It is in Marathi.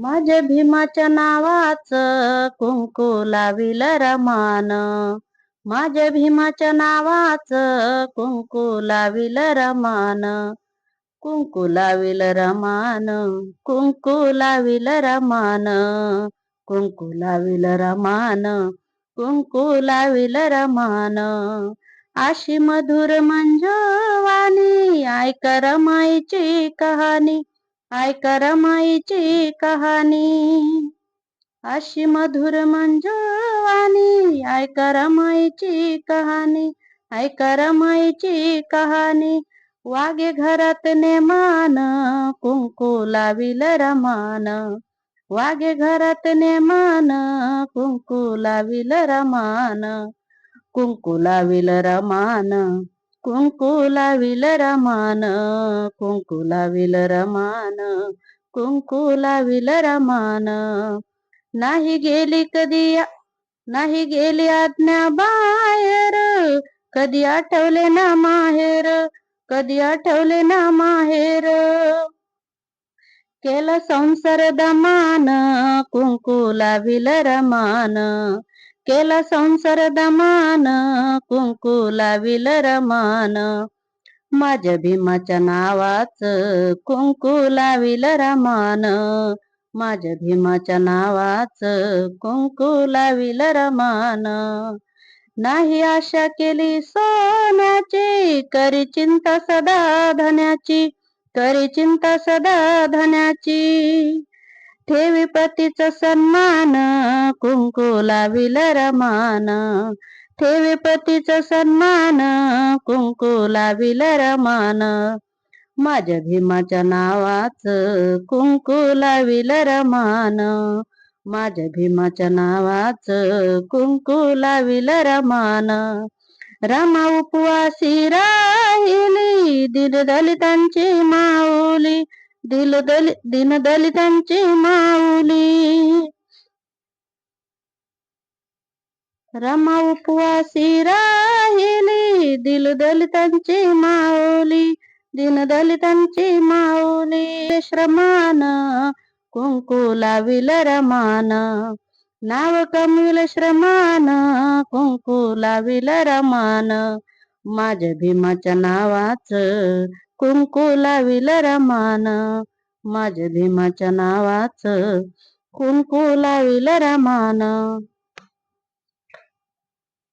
माझ्या भीमाच्या नावाच कुंकू लाविल रमान. माझ्या भीमाच्या नावाच कुंकू लाविल रमान. कुंकू लाविल रमान कुंकू लाविल रमान. कुंकू लाविल रमान कुंकू लाविल रमान. अशी मधुर मंजवानी ऐक रमाईची कहाणी. आयकर माईची कहाणी. अशी मधुर मंजुवानी आयकर माईची कहाणी आयकर माईची कहाणी. वागे घरात नेमान कुंकू लाविल रमान. वागे घरात नेमान कुंकू लाविल रमान. कुंकू लाविल रमान. कुंकू लाविल रमान कुंकू लाविल रमान कुंकू लाविल रमान नाही गेली कधी आ- नाही गेली आज्ञा बाहेर कधी आठवले ना माहेर कधी आठवले ना माहेर केलं संसार दमान कुंकू लाविल रमान केला संसार दमान कुंकुलाविल रमान. माझ्या भीमाच्या नावाच कुंकुलाविल रमान. माझ्या भीमाच्या नावाच कुंकुलाविल रमान. नाही आशा केली सोन्याची करी चिंता सदा धन्याची करी चिंता सदा धन्याची. ठेवी पतीचा सन्मान कुंकू लाविल रमान. ठेवी पतीचा सन्मान कुंकू लाविल रमान. माझ्या भीमाच्या नावाच कुंकू लाविल रमान. माझ्या भीमाच्या नावाच कुंकू लाविल रमान. रामा उपवासी राहिली दिल दलितांची माऊली. दिल दल दिन दलितांची माऊली. रमा उपवासी राहिली दिल माऊली. दिन दलितांची माऊली श्रमान. कुंकू लाविल रमान. नाव कमविल श्रमान. कुंकू लाविल रमान. माझ्या भीमाच्या नावाच कुंकू लाविल रमान माझ्या भीमाच्या नावाच कुंकू लाविल रमान